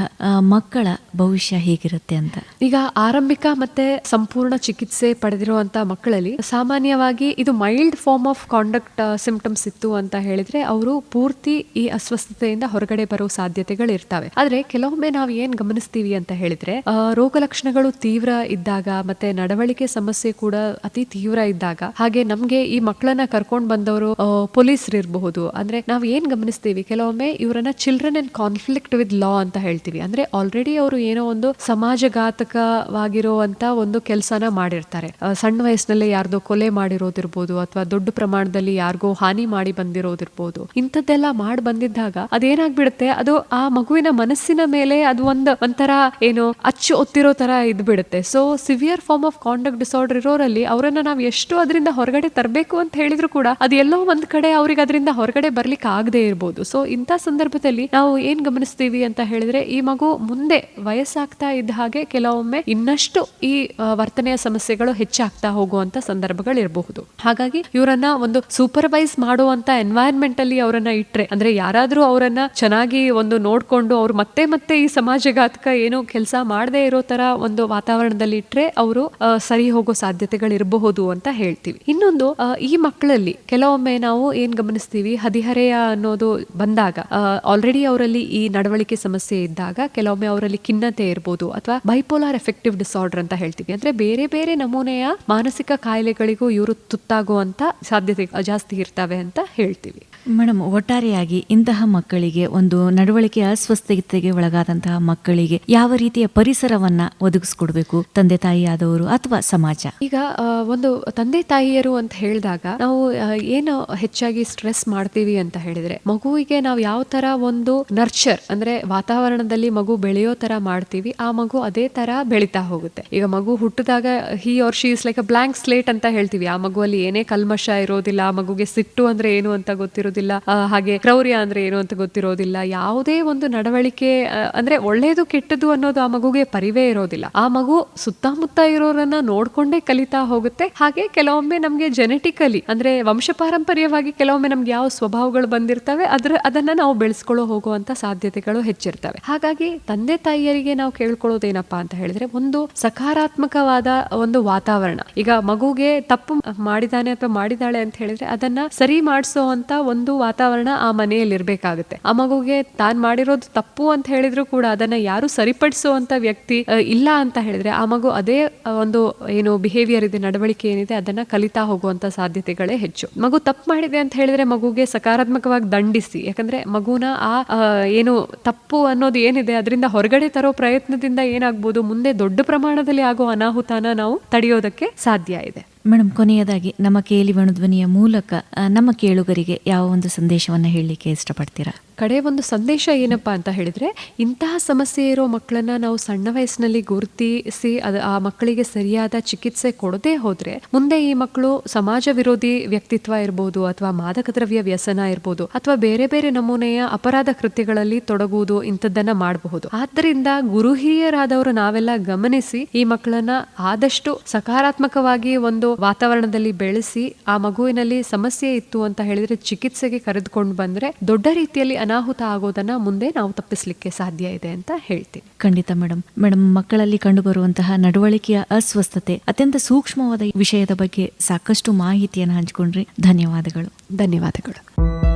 Speaker 1: ಮಕ್ಕಳ ಭವಿಷ್ಯ ಹೇಗಿರುತ್ತೆ ಅಂತ?
Speaker 2: ಈಗ ಆರಂಭಿಕ ಮತ್ತೆ ಸಂಪೂರ್ಣ ಚಿಕಿತ್ಸೆ ಪಡೆದಿರುವಂತಹ ಮಕ್ಕಳಲ್ಲಿ ಸಾಮಾನ್ಯವಾಗಿ ಇದು mild form of conduct symptoms ಇತ್ತು ಅಂತ ಹೇಳಿದ್ರೆ ಅವರು ಪೂರ್ತಿ ಈ ಅಸ್ವಸ್ಥತೆಯಿಂದ ಹೊರಗಡೆ ಬರೋ ಸಾಧ್ಯತೆಗಳು ಇರ್ತವೆ. ಆದ್ರೆ ಕೆಲವೊಮ್ಮೆ ನಾವು ಏನ್ ಗಮನಿಸ್ತೀವಿ ಅಂತ ಹೇಳಿದ್ರೆ ರೋಗ ಲಕ್ಷಣಗಳು ತೀವ್ರ ಇದ್ದಾಗ ಮತ್ತೆ ನಡವಳಿಕೆ ಸಮಸ್ಯೆ ಕೂಡ ಅತಿ ತೀವ್ರ ಇದ್ದಾಗ ಹಾಗೆ ನಮ್ಗೆ ಈ ಮಕ್ಕಳನ್ನ ಕರ್ಕೊಂಡ್ ಬಂದವರು ಪೊಲೀಸರು ಇರಬಹುದು ಅಂದ್ರೆ ನಾವ್ ಏನ್ ಗಮನಿಸ್ತೀವಿ? ಕೆಲವೊಮ್ಮೆ ಇವರನ್ನ children and conflict with law ಅಂತ ಹೇಳ್ತೀವಿ. ಅಂದ್ರೆ ಆಲ್ರೆಡಿ ಅವರು ಏನೋ ಒಂದು ಸಮಾಜಘಾತಕವಾಗಿರುವಂತ ಒಂದು ಕೆಲಸನ ಮಾಡಿರ್ತಾರೆ. ಸಣ್ಣ ವಯಸ್ಸಿನಲ್ಲೇ ಯಾರ್ದೋ ಕೊಲೆ ಮಾಡಿರೋದಿರ್ಬೋದು ಅಥವಾ ದೊಡ್ಡ ಪ್ರಮಾಣದಲ್ಲಿ ಯಾರಿಗೋ ಹಾನಿ ಮಾಡಿ ಬಂದಿರೋದಿರ್ಬೋದು. ಇಂಥದ್ದೆಲ್ಲ ಮಾಡಿ ಬಂದಿದ್ದಾಗ ಅದೇನಾಗ್ಬಿಡುತ್ತೆ? ಅದು ಆ ಮಗುವಿನ ಮನಸ್ಸಿನ ಮೇಲೆ ಅದು ಒಂದು ಒಂಥರ ಏನು ಅಚ್ಚು ಒತ್ತಿರೋ ತರ ಇದ್ ಬಿಡುತ್ತೆ so severe form of conduct disorder ಇರೋರಲ್ಲಿ ಅವರನ್ನ ನಾವು ಎಷ್ಟು ಅದರಿಂದ ಹೊರಗಡೆ ತರಬೇಕು ಅಂತ ಹೇಳಿದ್ರು ಕೂಡ ಅದೆಲ್ಲೋ ಒಂದ್ ಕಡೆ ಅವ್ರಿಗೆ ಅದರಿಂದ ಹೊರಗಡೆ ಬರ್ಲಿಕ್ಕೆ ಆಗದೆ ಇರ್ಬೋದು. ಸೊ ಇಂಥ ಸಂದರ್ಭದಲ್ಲಿ ನಾವು ಏನ್ ಗಮನಿಸ್ತೀವಿ ಅಂತ ಹೇಳಿದ್ರೆ, ಈ ಮಗು ಮುಂದೆ ವಯಸ್ಸಾಗ್ತಾ ಇದ್ದ ಹಾಗೆ ಕೆಲವೊಮ್ಮೆ ಇನ್ನಷ್ಟು ಈ ವರ್ತನೆಯ ಸಮಸ್ಯೆಗಳು ಹೆಚ್ಚಾಗ್ತಾ ಹೋಗುವಂತ ಸಂದರ್ಭಗಳಿರಬಹುದು. ಹಾಗಾಗಿ ಇವರನ್ನ ಒಂದು ಸೂಪರ್ವೈಸ್ ಮಾಡುವಂತ ಎನ್ವೈರನ್ಮೆಂಟ್ ಅಲ್ಲಿ ಅವರನ್ನ ಇಟ್ರೆ, ಅಂದ್ರೆ ಯಾರಾದ್ರೂ ಅವರನ್ನ ಚೆನ್ನಾಗಿ ಒಂದು ನೋಡ್ಕೊಂಡು ಅವ್ರು ಮತ್ತೆ ಮತ್ತೆ ಈ ಸಮಾಜಘಾತಕ ಏನು ಕೆಲಸ ಮಾಡದೇ ಇರೋ ತರ ಒಂದು ವಾತಾವರಣದಲ್ಲಿ ಇಟ್ರೆ ಅವರು ಸರಿ ಹೋಗೋ ಸಾಧ್ಯತೆಗಳು ಇರಬಹುದು ಅಂತ ಹೇಳ್ತೀವಿ. ಇನ್ನೊಂದು ಈ ಮಕ್ಕಳಲ್ಲಿ ಕೆಲವೊಮ್ಮೆ ನಾವು ಏನ್ ಗಮನಿಸ್ತೀವಿ, ಹದಿಹರೆಯ ಅನ್ನೋದು ಬಂದಾಗ ಆಲ್ರೆಡಿ ಅವರಲ್ಲಿ ಈ ನಡವಳಿಕೆ ಸಮಸ್ಯೆ ಇದ್ದಾಗ ಕೆಲವೊಮ್ಮೆ ಅವರಲ್ಲಿ ಖಿನ್ನತೆ ಇರ್ಬೋದು ಅಥವಾ ಬೈಪೋಲಾರ್ ಎಫೆಕ್ಟಿವ್ ಡಿಸಾರ್ಡರ್ ಅಂತ ಹೇಳ್ತೀವಿ. ಅಂದ್ರೆ ಬೇರೆ ಬೇರೆ ನಮೂನೆಯ ಮಾನಸಿಕ ಕಾಯಿಲೆಗಳಿಗೂ ಇವರು ತುತ್ತಾಗುವಂತ ಸಾಧ್ಯತೆ ಜಾಸ್ತಿ ಇರ್ತವೆ ಅಂತ ಹೇಳ್ತೀವಿ.
Speaker 1: ಮೇಡಮ್, ಒಟ್ಟಾರೆಯಾಗಿ ಇಂತಹ ಮಕ್ಕಳಿಗೆ ಒಂದು ನಡವಳಿಕೆ ಅಸ್ವಸ್ಥತೆಗೆ ಒಳಗಾದಂತಹ ಮಕ್ಕಳಿಗೆ ಯಾವ ರೀತಿಯ ಪರಿಸರವನ್ನ ಒದಗಿಸ್ಕೊಡ್ಬೇಕು? ತಂದೆ ತಾಯಿಯಾದವರು ಅಥವಾ ಸಮಾಜ?
Speaker 2: ಈಗ ಒಂದು ತಂದೆ ತಾಯಿಯರು ಅಂತ ಹೇಳಿದಾಗ ನಾವು ಏನು ಹೆಚ್ಚಾಗಿ ಸ್ಟ್ರೆಸ್ ಮಾಡ್ತೀವಿ ಅಂತ ಹೇಳಿದ್ರೆ, ಮಗುವಿಗೆ ನಾವು ಯಾವ ತರ ಒಂದು ನರ್ಚರ್, ಅಂದ್ರೆ ವಾತಾವರಣದಲ್ಲಿ ಮಗು ಬೆಳೆಯೋ ತರ ಮಾಡ್ತೀವಿ, ಆ ಮಗು ಅದೇ ತರ ಬೆಳಿತಾ ಹೋಗುತ್ತೆ. ಈಗ ಮಗು ಹುಟ್ಟಿದಾಗ he or she is like a blank slate ಅಂತ ಹೇಳ್ತೀವಿ. ಆ ಮಗುವಲ್ಲಿ ಏನೇ ಕಲ್ಮಶ ಇರೋದಿಲ್ಲ, ಆ ಮಗುಗೆ ಸಿಟ್ಟು ಅಂದ್ರೆ ಏನು ಅಂತ ಗೊತ್ತಿರೋದಿಲ್ಲ. ಹಾಗೆ ಕ್ರೌರ್ಯ ಅಂದ್ರೆ ಏನು ಅಂತ ಗೊತ್ತಿರೋದಿಲ್ಲ. ಯಾವುದೇ ಒಂದು ನಡವಳಿಕೆ ಅಂದ್ರೆ ಒಳ್ಳೇದು ಕೆಟ್ಟದ್ದು ಅನ್ನೋದು ಆ ಮಗುಗೆ ಪರಿವೇ ಇರೋದಿಲ್ಲ. ಆ ಮಗು ಸುತ್ತಮುತ್ತ ಇರೋರನ್ನ ನೋಡ್ಕೊಂಡೇ ಕಲಿತಾ ಹೋಗುತ್ತೆ. ಹಾಗೆ ಕೆಲವೊಮ್ಮೆ ನಮ್ಗೆ ಜೆನೆಟಿಕಲಿ ಅಂದ್ರೆ ವಂಶಪಾರಂಪರ್ಯವಾಗಿ ಕೆಲವೊಮ್ಮೆ ನಮ್ಗೆ ಯಾವ ಸ್ವಭಾವಗಳು ಬಂದಿರ್ತವೆ, ಅದ್ರ, ಅದನ್ನ ನಾವು ಬೆಳೆಸ್ಕೊಳ್ಳೋ ಹೋಗುವಂತ ಸಾಧ್ಯತೆಗಳು ಹೆಚ್ಚಿರ್ತವೆ. ಹಾಗಾಗಿ ತಂದೆ ತಾಯಿಯರಿಗೆ ನಾವು ಕೇಳ್ಕೊಳ್ಳೋದೇನಪ್ಪಾ ಅಂತ ಹೇಳಿದ್ರೆ, ಒಂದು ಸಕಾರಾತ್ಮಕವಾದ ಒಂದು ವಾತಾವರಣ. ಈಗ ಮಗುಗೆ ತಪ್ಪು ಮಾಡಿದಾನೆ ಅಥವಾ ಮಾಡಿದಾಳೆ ಅಂತ ಹೇಳಿದ್ರೆ, ಅದನ್ನ ಸರಿ ಮಾಡಿಸೋ ಅಂತ ಒಂದು ವಾತಾವರಣ ಆ ಮನೆಯಲ್ಲಿ ಇರಬೇಕಾಗುತ್ತೆ. ಆ ಮಗುಗೆ ತಾನು ಮಾಡಿರೋದು ತಪ್ಪು ಅಂತ ಹೇಳಿದ್ರು ಕೂಡ ಅದನ್ನ ಯಾರು ಸರಿಪಡಿಸುವಂತ ವ್ಯಕ್ತಿ ಇಲ್ಲ ಅಂತ ಹೇಳಿದ್ರೆ ಆ ಮಗು ಅದೇ ಒಂದು ಏನು ಬಿಹೇವಿಯರ್ ಇದೆ, ನಡವಳಿಕೆ ಏನಿದೆ ಅದನ್ನ ಕಲಿತಾ ಹೋಗುವಂತ ಸಾಧ್ಯತೆಗಳೇ ಹೆಚ್ಚು. ಮಗು ತಪ್ಪು ಮಾಡಿದೆ ಅಂತ ಹೇಳಿದ್ರೆ ಮಗುಗೆ ಸಕಾರಾತ್ಮಕವಾಗಿ ದಂಡಿಸಿ. ಯಾಕಂದ್ರೆ ಮಗುನ ಆ ಏನು ತಪ್ಪು ಅನ್ನೋದು ಏನಿದೆ ಅದರಿಂದ ಹೊರಗಡೆ ತರೋ ಪ್ರಯತ್ನದಿಂದ ಏನಾಗ್ಬೋದು, ಮುಂದೆ ದೊಡ್ಡ ಪ್ರಮಾಣದಲ್ಲಿ ಆಗೋ ಅನಾಹುತನ ನಾವು ತಡೆಯೋದಕ್ಕೆ ಸಾಧ್ಯ ಇದೆ.
Speaker 1: ಮೇಡಮ್ ಕೊನೆಯದಾಗಿ ನಮ್ಮ ಕೇಳಿ ಧ್ವನಿಯ ಮೂಲಕ ನಮ್ಮ ಕೇಳುಗರಿಗೆ ಯಾವ ಒಂದು ಸಂದೇಶವನ್ನು ಹೇಳಲಿಕ್ಕೆ ಇಷ್ಟಪಡ್ತೀರಾ?
Speaker 2: ಕಡೆ ಒಂದು ಸಂದೇಶ ಏನಪ್ಪ ಅಂತ ಹೇಳಿದ್ರೆ, ಇಂತಹ ಸಮಸ್ಯೆ ಇರೋ ಮಕ್ಕಳನ್ನ ನಾವು ಸಣ್ಣ ವಯಸ್ಸಿನಲ್ಲಿ ಗುರುತಿಸಿ ಆ ಮಕ್ಕಳಿಗೆ ಸರಿಯಾದ ಚಿಕಿತ್ಸೆ ಕೊಡದೇ ಹೋದ್ರೆ, ಮುಂದೆ ಈ ಮಕ್ಕಳು ಸಮಾಜ ವಿರೋಧಿ ವ್ಯಕ್ತಿತ್ವ ಇರ್ಬೋದು ಅಥವಾ ಮಾದಕ ದ್ರವ್ಯ ವ್ಯಸನ ಇರ್ಬೋದು ಅಥವಾ ಬೇರೆ ಬೇರೆ ನಮೂನೆಯ ಅಪರಾಧ ಕೃತ್ಯಗಳಲ್ಲಿ ತೊಡಗುವುದು ಇಂಥದ್ದನ್ನ ಮಾಡಬಹುದು. ಆದ್ದರಿಂದ ಗುರು ಹಿರಿಯರಾದವರು ನಾವೆಲ್ಲ ಗಮನಿಸಿ ಈ ಮಕ್ಕಳನ್ನ ಆದಷ್ಟು ಸಕಾರಾತ್ಮಕವಾಗಿ ಒಂದು ವಾತಾವರಣದಲ್ಲಿ ಬೆಳೆಸಿ, ಆ ಮಗುವಿನಲ್ಲಿ ಸಮಸ್ಯೆ ಇತ್ತು ಅಂತ ಹೇಳಿದ್ರೆ ಚಿಕಿತ್ಸೆಗೆ ಕರೆದುಕೊಂಡು ಬಂದ್ರೆ ದೊಡ್ಡ ರೀತಿಯಲ್ಲಿ ಅನಾಹುತ ಆಗೋದನ್ನ ಮುಂದೆ ನಾವು ತಪ್ಪಿಸಲಿಕ್ಕೆ ಸಾಧ್ಯ ಇದೆ ಅಂತ ಹೇಳ್ತೀನಿ.
Speaker 1: ಖಂಡಿತ ಮೇಡಮ್ ಮೇಡಮ್ ಮಕ್ಕಳಲ್ಲಿ ಕಂಡುಬರುವಂತಹ ನಡವಳಿಕೆಯ ಅಸ್ವಸ್ಥತೆ ಅತ್ಯಂತ ಸೂಕ್ಷ್ಮವಾದ ವಿಷಯದ ಬಗ್ಗೆ ಸಾಕಷ್ಟು ಮಾಹಿತಿಯನ್ನು ಹಂಚಿಕೊಂಡ್ರಿ. ಧನ್ಯವಾದಗಳು.
Speaker 2: ಧನ್ಯವಾದಗಳು.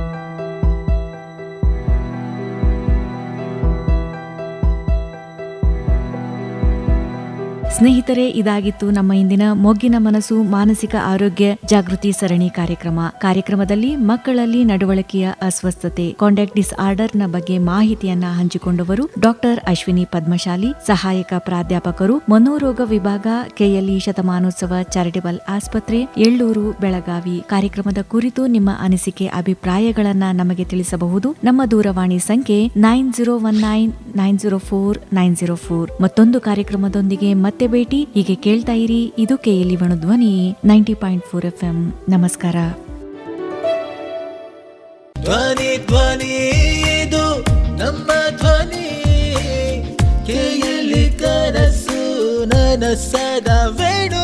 Speaker 1: ಸ್ನೇಹಿತರೆ, ಇದಾಗಿತ್ತು ನಮ್ಮ ಇಂದಿನ ಮೊಗ್ಗಿನ ಮನಸ್ಸು, ಮಾನಸಿಕ ಆರೋಗ್ಯ, ಜಾಗೃತಿ ಸರಣಿ ಕಾರ್ಯಕ್ರಮ. ಕಾರ್ಯಕ್ರಮದಲ್ಲಿ ಮಕ್ಕಳಲ್ಲಿ ನಡವಳಿಕೆಯ ಅಸ್ವಸ್ಥತೆ ಕಾಂಡಕ್ಟ್ ಡಿಸ್ಆರ್ಡರ್ನ ಬಗ್ಗೆ ಮಾಹಿತಿಯನ್ನ ಹಂಚಿಕೊಂಡವರು ಡಾಕ್ಟರ್ ಅಶ್ವಿನಿ ಪದ್ಮಶಾಲಿ, ಸಹಾಯಕ ಪ್ರಾಧ್ಯಾಪಕರು, ಮನೋರೋಗ ವಿಭಾಗ, ಕೆಎಲ್ಇ ಶತಮಾನೋತ್ಸವ ಚಾರಿಟಬಲ್ ಆಸ್ಪತ್ರೆ, ಎಳ್ಳೂರು, ಬೆಳಗಾವಿ. ಕಾರ್ಯಕ್ರಮದ ಕುರಿತು ನಿಮ್ಮ ಅನಿಸಿಕೆ, ಅಭಿಪ್ರಾಯಗಳನ್ನ ನಮಗೆ ತಿಳಿಸಬಹುದು. ನಮ್ಮ ದೂರವಾಣಿ ಸಂಖ್ಯೆ nine zero one nine nine zero four, nine zero four. ಮತ್ತೊಂದು ಕಾರ್ಯಕ್ರಮದೊಂದಿಗೆ ಮತ್ತೆ ಭೇಟಿ. ಹೀಗೆ ಕೇಳ್ತಾ ಇರಿ. ಇದು KLE Dhwani ninety point four F M ನಮಸ್ಕಾರ.
Speaker 3: ಧ್ವನಿ ಧ್ವನಿ, ಇದು ನಮ್ಮ ಧ್ವನಿ. ಕೇಳಿ ಕನಸು ನನಸದ ವೇಣು.